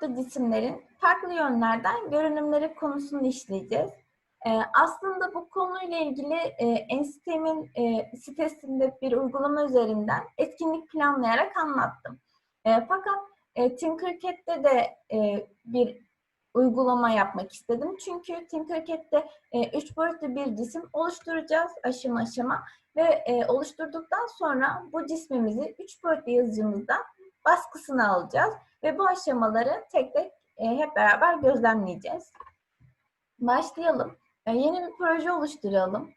boyutlu cisimlerin farklı yönlerden görünümleri konusunu işleyeceğiz. E, aslında bu konuyla ilgili e, Enstem'in e, sitesinde bir uygulama üzerinden etkinlik planlayarak anlattım. E, fakat e, Tinkercad'de de e, bir uygulama yapmak istedim. Çünkü Tinkercad'de e, üç boyutlu bir cisim oluşturacağız aşama aşama ve e, oluşturduktan sonra bu cismimizi üç boyutlu yazıcımızda baskısını alacağız ve bu aşamaları tek tek e, hep beraber gözlemleyeceğiz. Başlayalım. E, yeni bir proje oluşturalım.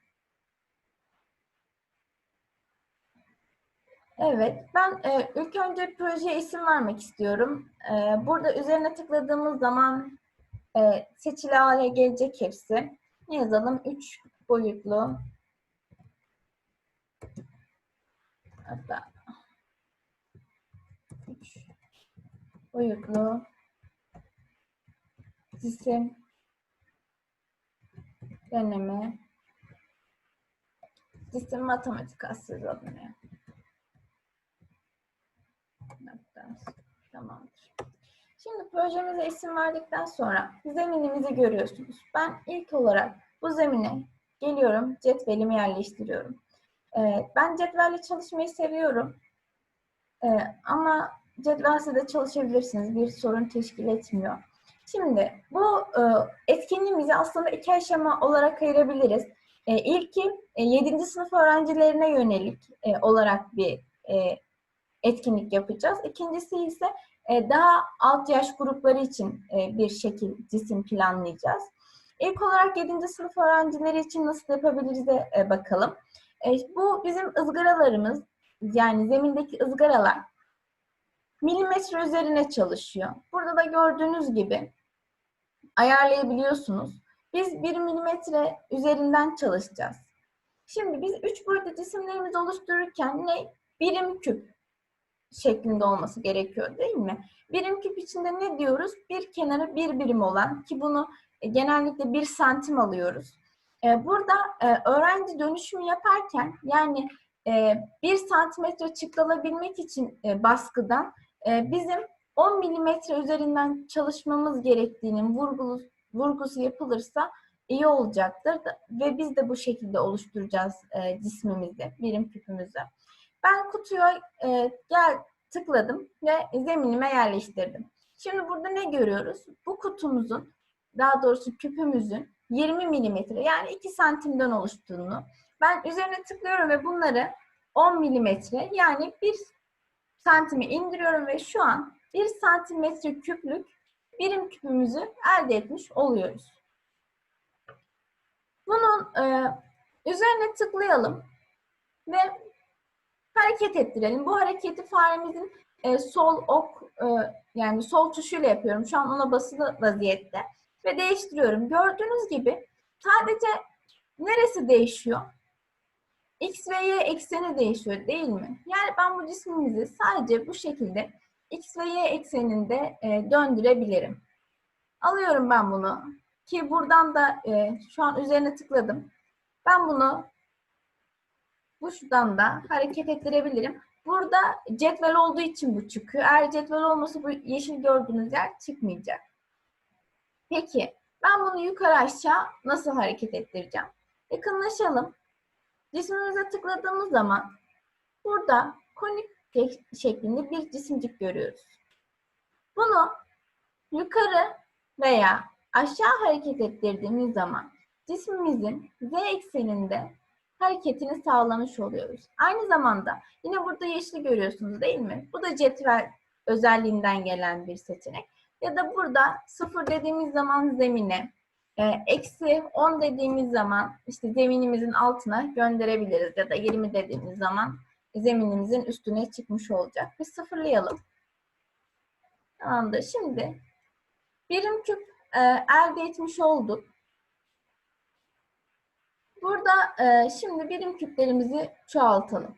Evet, ben e, ilk önce projeye isim vermek istiyorum. E, burada üzerine tıkladığımız zaman e, seçili hale gelecek hepsi. Yazalım? Üç boyutlu. Hatta üç boyutlu cisim deneme cisim matematik aslında adını. Tamamdır. Şimdi projemize isim verdikten sonra zeminimizi görüyorsunuz. Ben ilk olarak bu zemine geliyorum, cetvelimi yerleştiriyorum. Ee, ben cetvelle çalışmayı seviyorum. Ee, ama cetvelsiz de çalışabilirsiniz. Bir sorun teşkil etmiyor. Şimdi bu e, etkinliğimizi aslında iki aşama olarak ayırabiliriz. E, ilki e, 7. sınıf öğrencilerine yönelik e, olarak bir e, etkinlik yapacağız. İkincisi ise e, daha alt yaş grupları için e, bir şekil cisim planlayacağız. İlk olarak 7. sınıf öğrencileri için nasıl yapabiliriz de e, bakalım. Bu bizim ızgaralarımız, yani zemindeki ızgaralar milimetre üzerine çalışıyor. Burada da gördüğünüz gibi ayarlayabiliyorsunuz. Biz 1 milimetre üzerinden çalışacağız. Şimdi biz 3 boyutlu cisimlerimizi oluştururken ne? Birim küp şeklinde olması gerekiyor değil mi? Birim küp içinde ne diyoruz? Bir kenarı bir birim olan ki bunu e, genellikle bir santim alıyoruz. E, burada e, öğrenci dönüşümü yaparken yani bir santimetre çıkılabilmek için baskıdan bizim 10 milimetre üzerinden çalışmamız gerektiğinin vurgusu, yapılırsa iyi olacaktır ve biz de bu şekilde oluşturacağız cismimizi, birim küpümüzü. Ben kutuya e, gel tıkladım ve zeminime yerleştirdim. Şimdi burada ne görüyoruz? Bu kutumuzun, daha doğrusu küpümüzün 20 milimetre yani 2 santimden oluştuğunu. Ben üzerine tıklıyorum ve bunları 10 milimetre yani 1 santimi indiriyorum ve şu an 1 santimetre küplük birim küpümüzü elde etmiş oluyoruz. Bunun e, üzerine tıklayalım ve hareket ettirelim. Bu hareketi faremizin e, sol ok e, yani sol tuşuyla yapıyorum. Şu an ona basılı vaziyette ve değiştiriyorum. Gördüğünüz gibi sadece neresi değişiyor? X ve Y ekseni değişiyor değil mi? Yani ben bu cismimizi sadece bu şekilde X ve Y ekseninde e, döndürebilirim. Alıyorum ben bunu ki buradan da e, şu an üzerine tıkladım. Ben bunu bu şuradan da hareket ettirebilirim. Burada cetvel olduğu için bu çıkıyor. Eğer cetvel olmasa bu yeşil gördüğünüz yer çıkmayacak. Peki ben bunu yukarı aşağı nasıl hareket ettireceğim? Yakınlaşalım. Cismimize tıkladığımız zaman burada konik şeklinde bir cisimcik görüyoruz. Bunu yukarı veya aşağı hareket ettirdiğimiz zaman cismimizin z ekseninde hareketini sağlamış oluyoruz. Aynı zamanda yine burada yeşil görüyorsunuz değil mi? Bu da cetvel özelliğinden gelen bir seçenek. Ya da burada sıfır dediğimiz zaman zemine, eksi 10 dediğimiz zaman işte zeminimizin altına gönderebiliriz. Ya da 20 dediğimiz zaman zeminimizin üstüne çıkmış olacak. Bir sıfırlayalım. Tamamdır. Şimdi birim küp e, elde etmiş olduk. Burada e, şimdi birim küplerimizi çoğaltalım.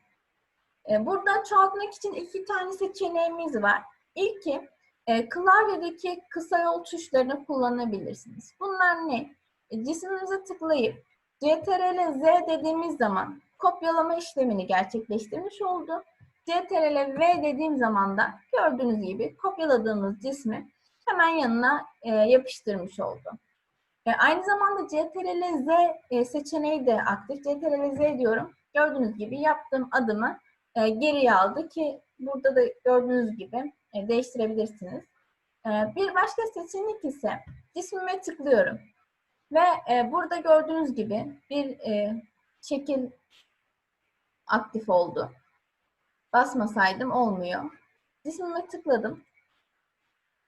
E, burada çoğaltmak için iki tane seçeneğimiz var. İlki e, klavyedeki kısa yol tuşlarını kullanabilirsiniz. Bunlar ne? E, tıklayıp CTRL Z dediğimiz zaman kopyalama işlemini gerçekleştirmiş oldu. CTRL V dediğim zaman da gördüğünüz gibi kopyaladığımız cismi hemen yanına e, yapıştırmış oldu. E, aynı zamanda CTRL Z e, seçeneği de aktif. CTRL Z diyorum. Gördüğünüz gibi yaptığım adımı e, geriye aldı ki burada da gördüğünüz gibi değiştirebilirsiniz. E, bir başka seçenek ise cismime tıklıyorum. Ve e, burada gördüğünüz gibi bir e, şekil aktif oldu. Basmasaydım olmuyor. Cismime tıkladım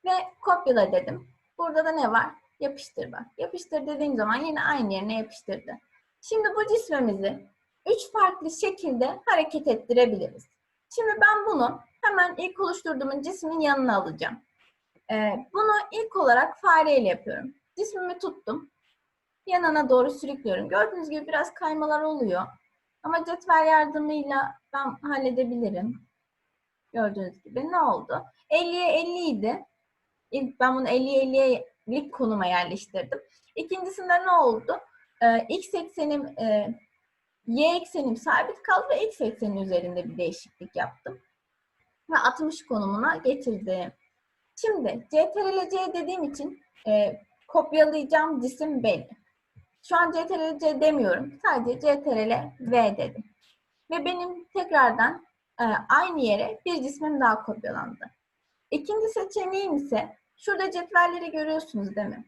ve kopyala dedim. Burada da ne var? Yapıştır bak. Yapıştır dediğim zaman yine aynı yerine yapıştırdı. Şimdi bu cismimizi üç farklı şekilde hareket ettirebiliriz. Şimdi ben bunu hemen ilk oluşturduğumun cismin yanına alacağım. Ee, bunu ilk olarak fareyle yapıyorum. Cismimi tuttum. Yanına doğru sürüklüyorum. Gördüğünüz gibi biraz kaymalar oluyor. Ama cetvel yardımıyla ben halledebilirim. Gördüğünüz gibi ne oldu? 50'ye 50 idi. İlk ben bunu 50'ye 50'lik konuma yerleştirdim. İkincisinde ne oldu? Ee, x eksenim, e, y eksenim sabit kaldı ve x eksenin üzerinde bir değişiklik yaptım. Ve 60 konumuna getirdim. Şimdi CTRL C dediğim için e, kopyalayacağım cisim belli. Şu an CTRL C demiyorum. Sadece CTRL V dedim. Ve benim tekrardan e, aynı yere bir cismim daha kopyalandı. İkinci seçeneğim ise şurada cetvelleri görüyorsunuz değil mi?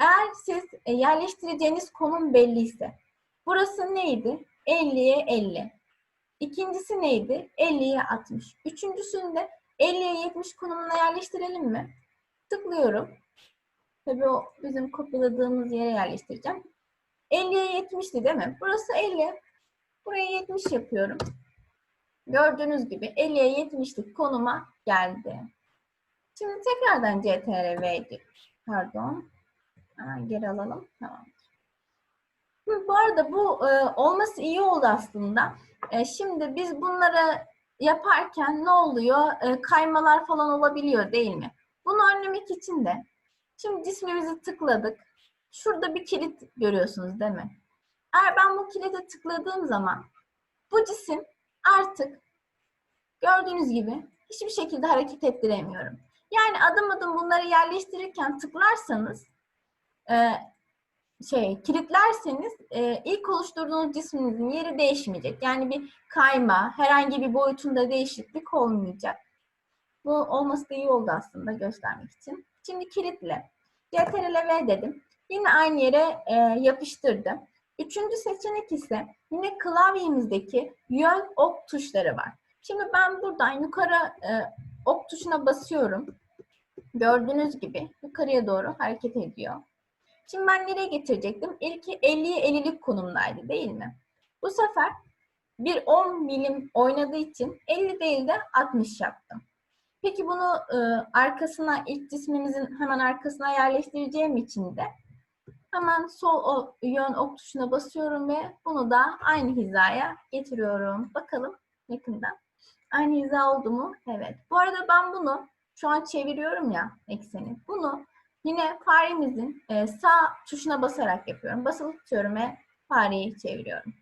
Eğer siz e, yerleştireceğiniz konum belliyse burası neydi? 50'ye 50. İkincisi neydi? 50'ye 60. Üçüncüsünde 50'ye 70 konumuna yerleştirelim mi? Tıklıyorum. Tabii o bizim kopyaladığımız yere yerleştireceğim. 50'ye 70'ti değil mi? Burası 50. Buraya 70 yapıyorum. Gördüğünüz gibi 50'ye 70'lik konuma geldi. Şimdi tekrardan CTRL pardon. Hemen geri alalım. Tamam. Bu arada bu e, olması iyi oldu aslında. E, şimdi biz bunları yaparken ne oluyor? E, kaymalar falan olabiliyor değil mi? Bunu önlemek için de şimdi cismimizi tıkladık. Şurada bir kilit görüyorsunuz değil mi? Eğer ben bu kilide tıkladığım zaman bu cisim artık gördüğünüz gibi hiçbir şekilde hareket ettiremiyorum. Yani adım adım bunları yerleştirirken tıklarsanız e, şey kilitlerseniz e, ilk oluşturduğunuz cisminizin yeri değişmeyecek. Yani bir kayma, herhangi bir boyutunda değişiklik olmayacak. Bu olması da iyi oldu aslında göstermek için. Şimdi kilitle. CTRL V dedim. Yine aynı yere e, yapıştırdım. Üçüncü seçenek ise yine klavyemizdeki yön ok tuşları var. Şimdi ben buradan yukarı e, ok tuşuna basıyorum. Gördüğünüz gibi yukarıya doğru hareket ediyor. Şimdi ben nereye getirecektim? İlki 50'ye 50'lik konumdaydı değil mi? Bu sefer bir 10 milim oynadığı için 50 değil de 60 yaptım. Peki bunu e, arkasına, ilk cismimizin hemen arkasına yerleştireceğim için de hemen sol o, yön ok tuşuna basıyorum ve bunu da aynı hizaya getiriyorum. Bakalım yakından. Aynı hiza oldu mu? Evet. Bu arada ben bunu şu an çeviriyorum ya ekseni. Bunu yine faremizin e, sağ tuşuna basarak yapıyorum. Basılı tutuyorum ve fareyi çeviriyorum.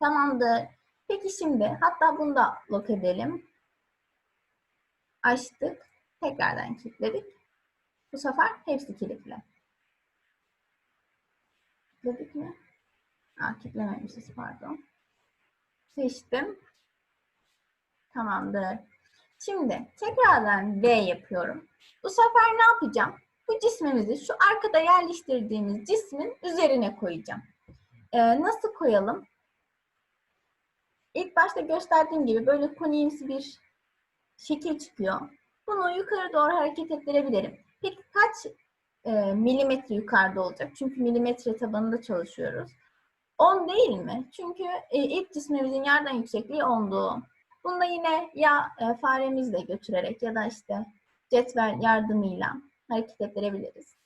Tamamdır. Peki şimdi hatta bunu da lock edelim. Açtık. Tekrardan kilitledik. Bu sefer hepsi kilitli. Kilitledik mi? Aa, kilitlememişiz pardon. Seçtim. Tamamdır. Şimdi tekrardan V yapıyorum. Bu sefer ne yapacağım? Bu cismimizi şu arkada yerleştirdiğimiz cismin üzerine koyacağım. Ee, nasıl koyalım? İlk başta gösterdiğim gibi böyle koniğimsi bir şekil çıkıyor. Bunu yukarı doğru hareket ettirebilirim. Peki kaç e, milimetre yukarıda olacak? Çünkü milimetre tabanında çalışıyoruz. 10 değil mi? Çünkü e, ilk cismimizin yerden yüksekliği 10'du. Bunu da yine ya e, faremizle götürerek ya da işte cetvel yardımıyla hareket ettirebiliriz.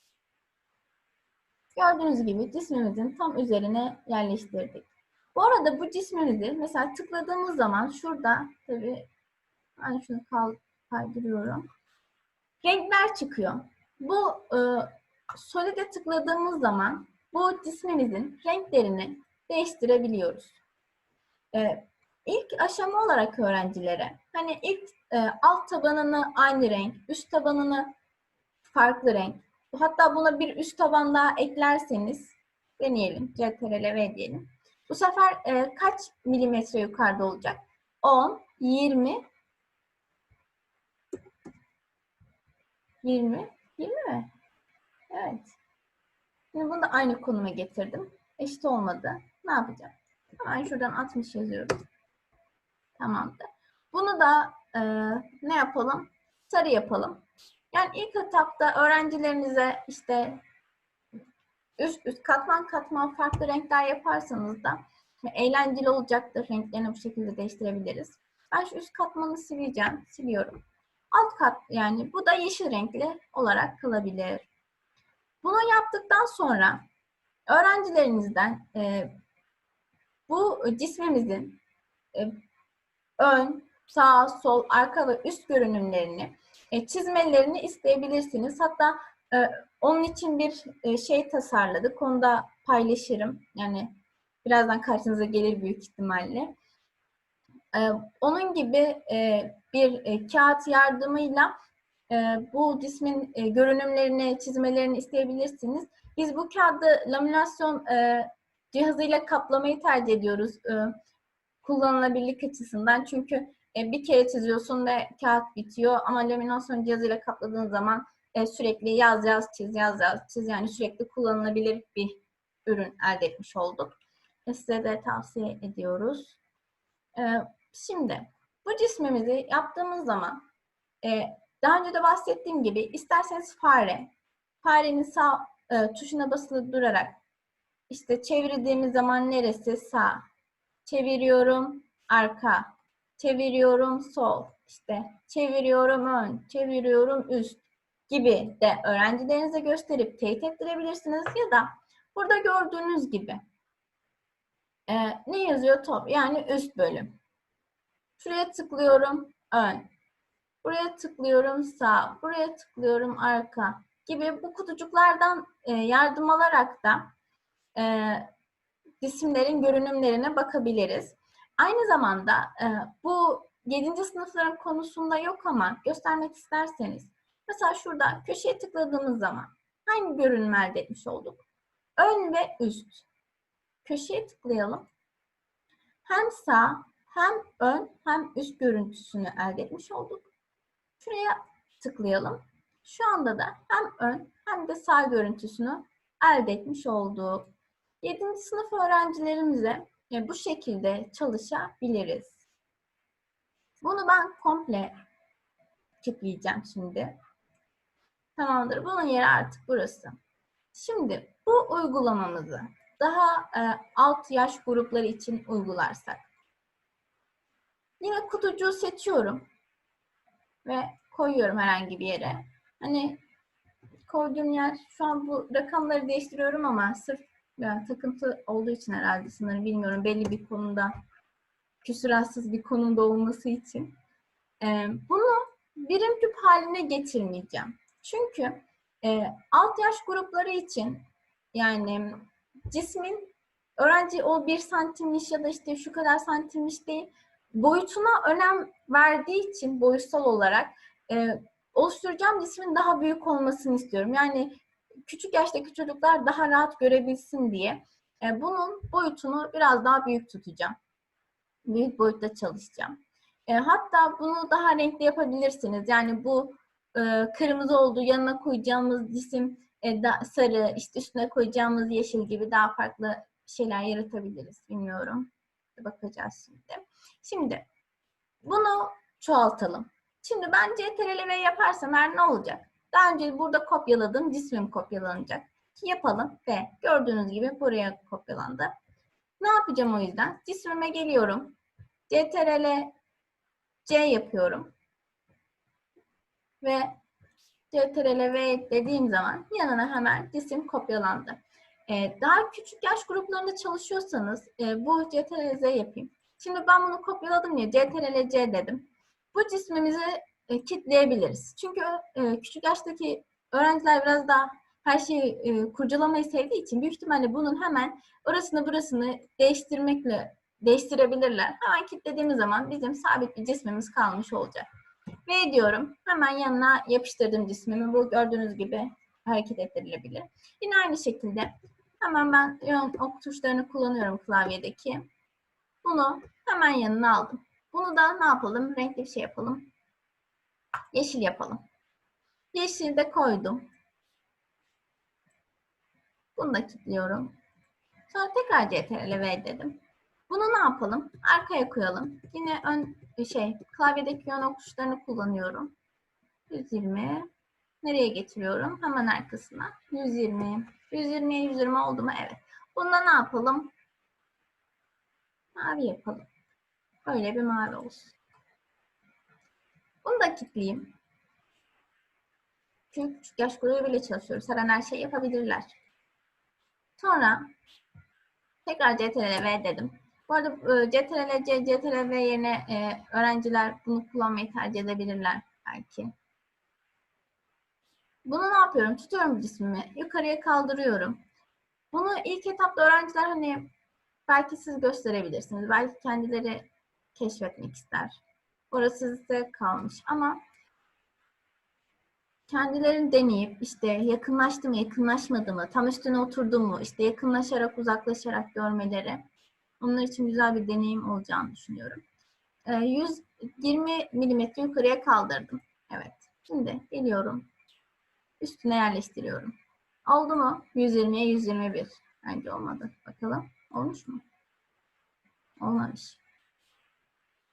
Gördüğünüz gibi cismimizin tam üzerine yerleştirdik. Bu arada bu cismimizi mesela tıkladığımız zaman şurada tabii ben şunu kaydırıyorum. Renkler çıkıyor. Bu e, solide tıkladığımız zaman bu cismimizin renklerini değiştirebiliyoruz. E, ilk aşama olarak öğrencilere hani ilk e, alt tabanını aynı renk, üst tabanını farklı renk. Hatta buna bir üst taban daha eklerseniz deneyelim. CTRL-V diyelim. Bu sefer e, kaç milimetre yukarıda olacak? 10, 20, 20, 20 mi? Evet. Şimdi bunu da aynı konuma getirdim. Eşit olmadı. Ne yapacağım? Hemen şuradan 60 yazıyorum. Tamamdır. Bunu da e, ne yapalım? Sarı yapalım. Yani ilk etapta öğrencilerinize işte üst üst katman katman farklı renkler yaparsanız da eğlenceli olacaktır. Renklerini bu şekilde değiştirebiliriz. Ben şu üst katmanı sileceğim. Siliyorum. Alt kat yani bu da yeşil renkli olarak kalabilir. Bunu yaptıktan sonra öğrencilerinizden e, bu cismimizin e, ön, sağ, sol, arka ve üst görünümlerini e, çizmelerini isteyebilirsiniz. Hatta e, onun için bir e, şey tasarladık. Onu da paylaşırım. Yani birazdan karşınıza gelir büyük ihtimalle. E, onun gibi e, bir e, kağıt yardımıyla e, bu cismin e, görünümlerini, çizmelerini isteyebilirsiniz. Biz bu kağıdı laminasyon e, cihazıyla kaplamayı tercih ediyoruz. E, kullanılabilirlik açısından. Çünkü e, bir kere çiziyorsun ve kağıt bitiyor ama laminasyon cihazıyla kapladığın zaman e, sürekli yaz yaz çiz, yaz yaz çiz yani sürekli kullanılabilir bir ürün elde etmiş olduk. E, size de tavsiye ediyoruz. Şimdi bu cismimizi yaptığımız zaman daha önce de bahsettiğim gibi isterseniz fare, farenin sağ tuşuna basılı durarak işte çevirdiğimiz zaman neresi sağ, çeviriyorum arka, çeviriyorum sol, işte çeviriyorum ön, çeviriyorum üst. Gibi de öğrencilerinize gösterip teyit ettirebilirsiniz ya da burada gördüğünüz gibi e, ne yazıyor? Top yani üst bölüm. Şuraya tıklıyorum ön, buraya tıklıyorum sağ, buraya tıklıyorum arka. Gibi bu kutucuklardan e, yardım alarak da e, cisimlerin görünümlerine bakabiliriz. Aynı zamanda e, bu 7. sınıfların konusunda yok ama göstermek isterseniz mesela şurada köşeye tıkladığımız zaman hangi görünüm elde etmiş olduk? Ön ve üst. Köşeye tıklayalım. Hem sağ hem ön hem üst görüntüsünü elde etmiş olduk. Şuraya tıklayalım. Şu anda da hem ön hem de sağ görüntüsünü elde etmiş olduk. 7. sınıf öğrencilerimize bu şekilde çalışabiliriz. Bunu ben komple tıklayacağım şimdi. Tamamdır. Bunun yeri artık burası. Şimdi bu uygulamamızı daha e, alt yaş grupları için uygularsak. Yine kutucuğu seçiyorum ve koyuyorum herhangi bir yere. Hani koyduğum yer şu an bu rakamları değiştiriyorum ama sırf yani takıntı olduğu için herhalde sınırı bilmiyorum. Belli bir konuda küsuratsız bir konumda olması için. Ee, bunu birim küp haline getirmeyeceğim. Çünkü e, alt yaş grupları için yani cismin öğrenci o bir santimmiş ya da işte şu kadar santimmiş değil boyutuna önem verdiği için boyutsal olarak e, oluşturacağım cismin daha büyük olmasını istiyorum. Yani küçük yaştaki çocuklar daha rahat görebilsin diye e, bunun boyutunu biraz daha büyük tutacağım. Büyük boyutta çalışacağım. E, hatta bunu daha renkli yapabilirsiniz. Yani bu e, kırmızı olduğu yanına koyacağımız cisim e, da, sarı, işte üstüne koyacağımız yeşil gibi daha farklı şeyler yaratabiliriz. Bilmiyorum. Bakacağız şimdi. Şimdi bunu çoğaltalım. Şimdi ben CTRL yaparsam her ne olacak? Daha önce burada kopyaladım. Cismim kopyalanacak. Yapalım ve gördüğünüz gibi buraya kopyalandı. Ne yapacağım o yüzden? Cismime geliyorum. CTRL C yapıyorum. Ve CTRL V dediğim zaman yanına hemen cisim kopyalandı. Ee, daha küçük yaş gruplarında çalışıyorsanız e, bu CTRL Z yapayım. Şimdi ben bunu kopyaladım ya CTRL C dedim. Bu cismimizi e, kitleyebiliriz. Çünkü e, küçük yaştaki öğrenciler biraz daha her şeyi e, kurcalamayı sevdiği için büyük ihtimalle bunun hemen orasını burasını değiştirmekle değiştirebilirler. Hemen kilitlediğimiz zaman bizim sabit bir cismimiz kalmış olacak. V diyorum. Hemen yanına yapıştırdım cismimi. Bu gördüğünüz gibi hareket ettirilebilir. Yine aynı şekilde hemen ben yön ok tuşlarını kullanıyorum klavyedeki. Bunu hemen yanına aldım. Bunu da ne yapalım? Renkli bir şey yapalım. Yeşil yapalım. Yeşil de koydum. Bunu da kilitliyorum. Sonra tekrar CTRL V dedim. Bunu ne yapalım? Arkaya koyalım. Yine ön şey klavyedeki yön ok tuşlarını kullanıyorum. 120 nereye getiriyorum? Hemen arkasına. 120. 120'ye 120 oldu mu? Evet. Bunda ne yapalım? Mavi yapalım. Böyle bir mavi olsun. Bunu da kilitleyeyim. Çünkü küçük yaş grubuyla çalışıyoruz. Her an her şey yapabilirler. Sonra tekrar CTRL V dedim. Bu arada e, CTRL C, CTRL V yerine e, öğrenciler bunu kullanmayı tercih edebilirler belki. Bunu ne yapıyorum? Tutuyorum cismimi. Yukarıya kaldırıyorum. Bunu ilk etapta öğrenciler hani belki siz gösterebilirsiniz. Belki kendileri keşfetmek ister. Orası size kalmış ama kendilerini deneyip işte yakınlaştı mı, yakınlaşmadı mı, tam üstüne oturdu mu, işte yakınlaşarak, uzaklaşarak görmeleri onlar için güzel bir deneyim olacağını düşünüyorum. Ee, 120 milimetre yukarıya kaldırdım. Evet. Şimdi geliyorum. Üstüne yerleştiriyorum. Oldu mu? 120'ye 121. Bence olmadı. Bakalım. Olmuş mu? Olmamış.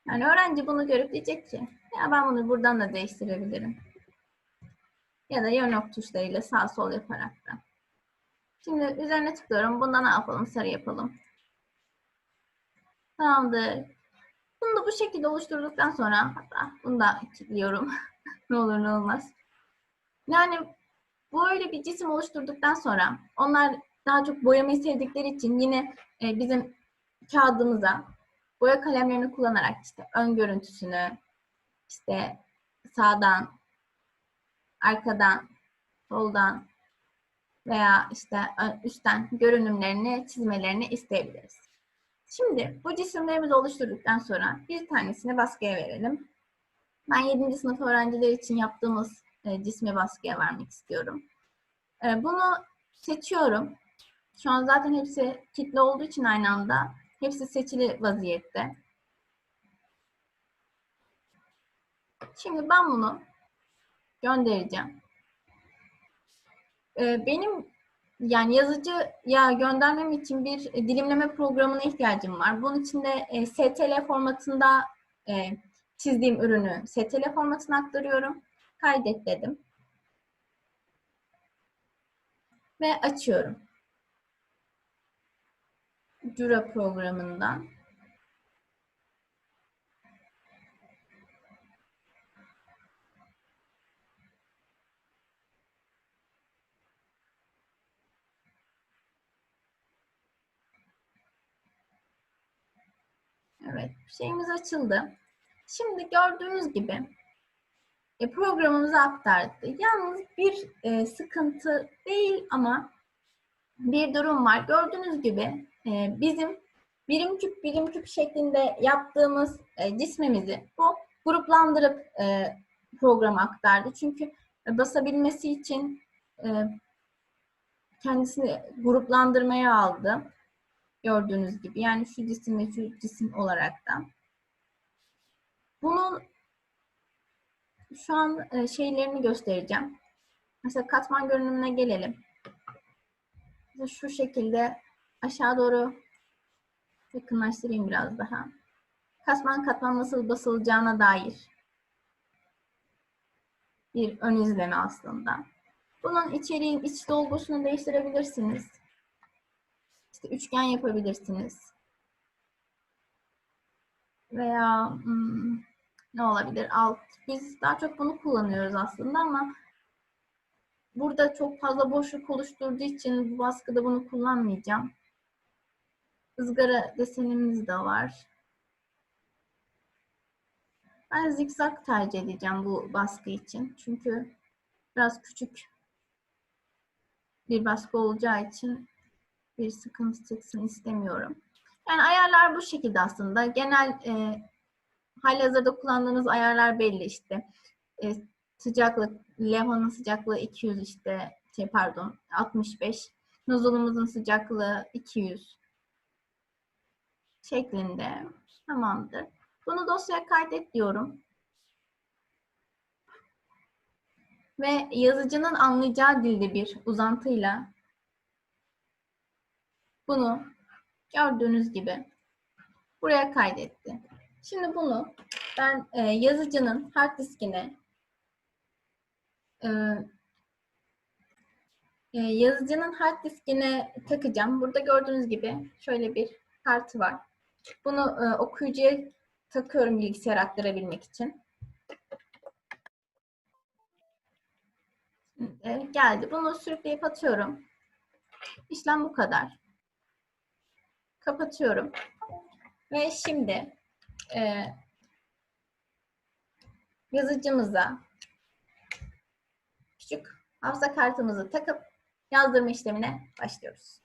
Yani öğrenci bunu görüp diyecek ki ya ben bunu buradan da değiştirebilirim. Ya da yön ok tuşlarıyla sağ sol yaparak da. Şimdi üzerine tıklıyorum. Bunda ne yapalım? Sarı yapalım. Tamamdır. Bunu da bu şekilde oluşturduktan sonra hatta bunu da kilitliyorum. ne olur ne olmaz. Yani böyle bir cisim oluşturduktan sonra onlar daha çok boyamayı sevdikleri için yine e, bizim kağıdımıza boya kalemlerini kullanarak işte ön görüntüsünü işte sağdan, arkadan, soldan veya işte üstten görünümlerini çizmelerini isteyebiliriz. Şimdi bu cisimlerimizi oluşturduktan sonra bir tanesini baskıya verelim. Ben 7. sınıf öğrenciler için yaptığımız e, cismi baskıya vermek istiyorum. E, bunu seçiyorum. Şu an zaten hepsi kitle olduğu için aynı anda hepsi seçili vaziyette. Şimdi ben bunu göndereceğim. E, benim yani yazıcıya göndermem için bir dilimleme programına ihtiyacım var. Bunun için de e, STL formatında e, çizdiğim ürünü STL formatına aktarıyorum. Kaydet dedim. Ve açıyorum. Cura programından. Evet, şeyimiz açıldı. Şimdi gördüğünüz gibi e, aktardı. Yalnız bir e, sıkıntı değil ama bir durum var. Gördüğünüz gibi e, bizim birim küp birim küp şeklinde yaptığımız e, cismimizi bu gruplandırıp e, programa aktardı. Çünkü basabilmesi için e, kendisini gruplandırmaya aldı. Gördüğünüz gibi. Yani şu cisim ve şu cisim olaraktan. Bunun şu an e, şeylerini göstereceğim. Mesela katman görünümüne gelelim. Mesela şu şekilde aşağı doğru yakınlaştırayım biraz daha. Katman katman nasıl basılacağına dair bir ön izleme aslında. Bunun içeriğin iç dolgusunu değiştirebilirsiniz. İşte üçgen yapabilirsiniz. Veya hmm, ne olabilir? Alt. Biz daha çok bunu kullanıyoruz aslında ama burada çok fazla boşluk oluşturduğu için bu baskıda bunu kullanmayacağım. Izgara desenimiz de var. Ben zikzak tercih edeceğim bu baskı için. Çünkü biraz küçük bir baskı olacağı için bir sıkıntı çıksın istemiyorum. Yani ayarlar bu şekilde aslında. Genel e, halihazırda kullandığınız ayarlar belli işte. E, sıcaklık, levhanın sıcaklığı 200 işte, şey pardon 65. Nozulumuzun sıcaklığı 200 şeklinde. Tamamdır. Bunu dosyaya kaydet diyorum. Ve yazıcının anlayacağı dilde bir uzantıyla bunu gördüğünüz gibi buraya kaydetti. Şimdi bunu ben e, yazıcının hard diskine e, e, yazıcının hard diskine takacağım. Burada gördüğünüz gibi şöyle bir kartı var. Bunu e, okuyucuya takıyorum bilgisayar aktarabilmek için. Şimdi geldi. Bunu sürükleyip atıyorum. İşlem bu kadar. Kapatıyorum. Ve şimdi e, yazıcımıza küçük hafıza kartımızı takıp yazdırma işlemine başlıyoruz.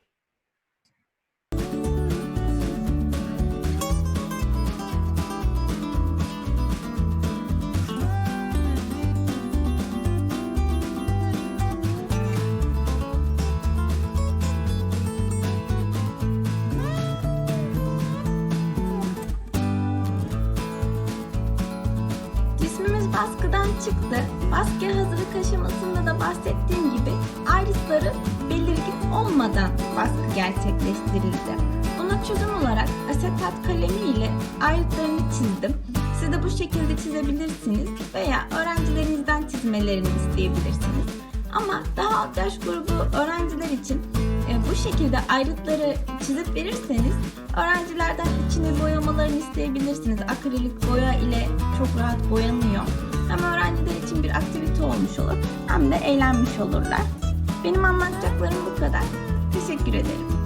Baskıdan çıktı. Baskı hazırlık aşamasında da bahsettiğim gibi ayrıtları belirgin olmadan baskı gerçekleştirildi. Buna çözüm olarak asetat kalemi ile ayrıtlarını çizdim. Siz de bu şekilde çizebilirsiniz veya öğrencilerinizden çizmelerini isteyebilirsiniz. Ama daha alt yaş grubu öğrenciler için e, bu şekilde ayrıtları çizip verirseniz öğrencilerden içini boyamalarını isteyebilirsiniz. Akrilik boya ile çok rahat boyanıyor. Hem öğrenciler için bir aktivite olmuş olur hem de eğlenmiş olurlar. Benim anlatacaklarım bu kadar. Teşekkür ederim.